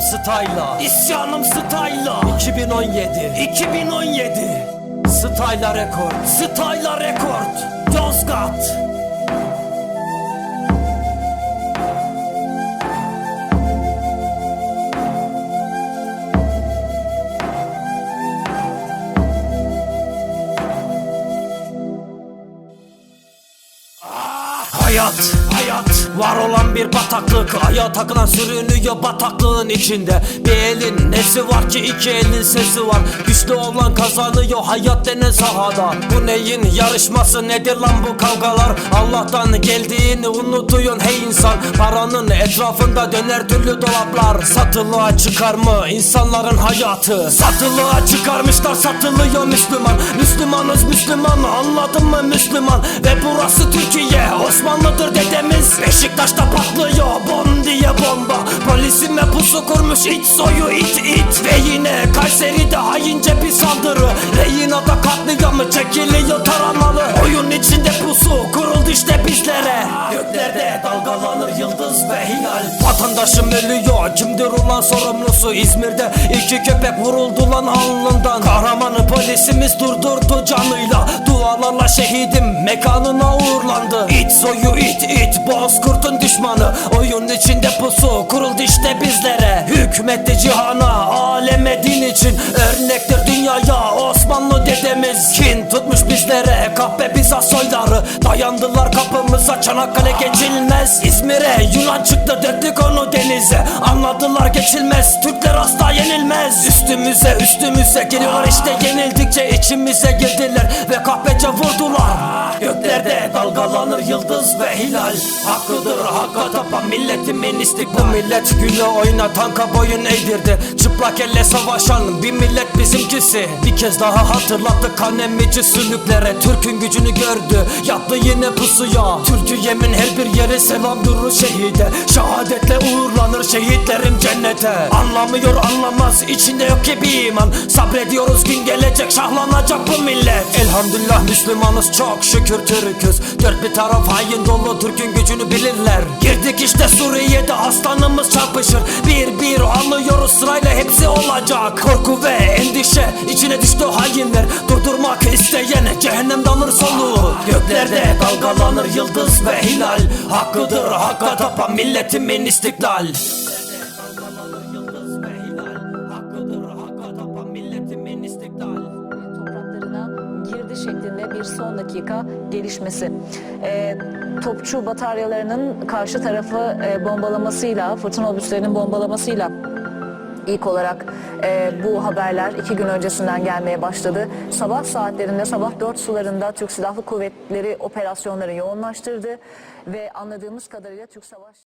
style'la İsyanım style'la 2017 2017 Style'la rekord Style'la rekord Yozgat Hayat, hayat. Var olan bir bataklık. Aya takılan sürünüyor bataklığın içinde. Bir elin nesi var ki iki elin sesi var? Güçlü olan kazanıyor hayat denen sahada. Bu neyin yarışması? Nedir lan bu kavgalar? Allah'tan geldiğini unutuyorsun hey insan. Paranın etrafında döner türlü dolaplar. Satılığa çıkar mı insanların hayatı? Satılığa çıkarmışlar satılıyor Müslüman. Müslümanız Müslüman anladın mı Müslüman. Ve burası Türkiye Osmanlıdır dedemiz. Beşiktaş'ta patlıyor bom diye bomba. Polisime pusu kurmuş iç soyu it it Ve yine Kayseri'de haince bir saldırı. Reyina'da katliamı çekiliyor taramalı. Oyun içinde pusu kuruldu işte bizlere Göklerde dalgalanır yıldız ve hilal. Vatandaşım ölüyor kimdir ulan sorumlusu? İzmir'de iki köpek vuruldu lan alnından. Kahramanı polisimiz durdurdu canıyla. Dualarla şehidim mekanına uğurlandı. İt soyu it it bozkurtun düşmanı. Oyun içinde pusu kuruldu işte bizlere. Hükmetti cihana bizlere kahpe Bizas soyları. Dayandılar kapımıza Çanakkale geçilmez. İzmir'e Yunan çıktı döktük onu denize. Anladılar geçilmez Türkler asla yenilmez. Üstümüze üstümüze geliyorlar işte yenildikçe içimize girdiler. Ve kahpece vurdular yıldız ve hilal. Hakkıdır hakka tapan milletimin istiklal Bu millet gülü oyna tanka boyun eğdirdi. Çıplak elle savaşan bir millet bizimkisi. Bir kez daha hatırlattı kan emici sülüklere. Türk'ün gücünü gördü yattı yine pusuya. Türkiye'min her bir yeri selam durur şehide. Şehadetle uğurlanır şehitlerim cennete. Anlamıyor anlamaz içinde yok ki bir iman. Sabrediyoruz gün gelecek şahlanacak bu millet. Elhamdülillah Müslümanız çok şükür Türk'üz. Dört bir taraf hain dolu Türk'ün gücünü bilirler. Girdik işte Suriye'de aslanımız çarpışır. Bir bir anlıyoruz sırayla hepsi olacak. Korku ve endişe içine düştü hainler. Durdurmak isteyen cehennem alır soluğu Göklerde dalgalanır yıldız ve hilal. Hakkıdır hakka tapan milletimin istiklal bir son dakika gelişmesi. Ee, topçu bataryalarının karşı tarafı e, bombalamasıyla, fırtına obüslerinin bombalamasıyla ilk olarak e, bu haberler iki gün öncesinden gelmeye başladı. Sabah saatlerinde, sabah dört sularında Türk Silahlı Kuvvetleri operasyonları yoğunlaştırdı ve anladığımız kadarıyla Türk Savaş...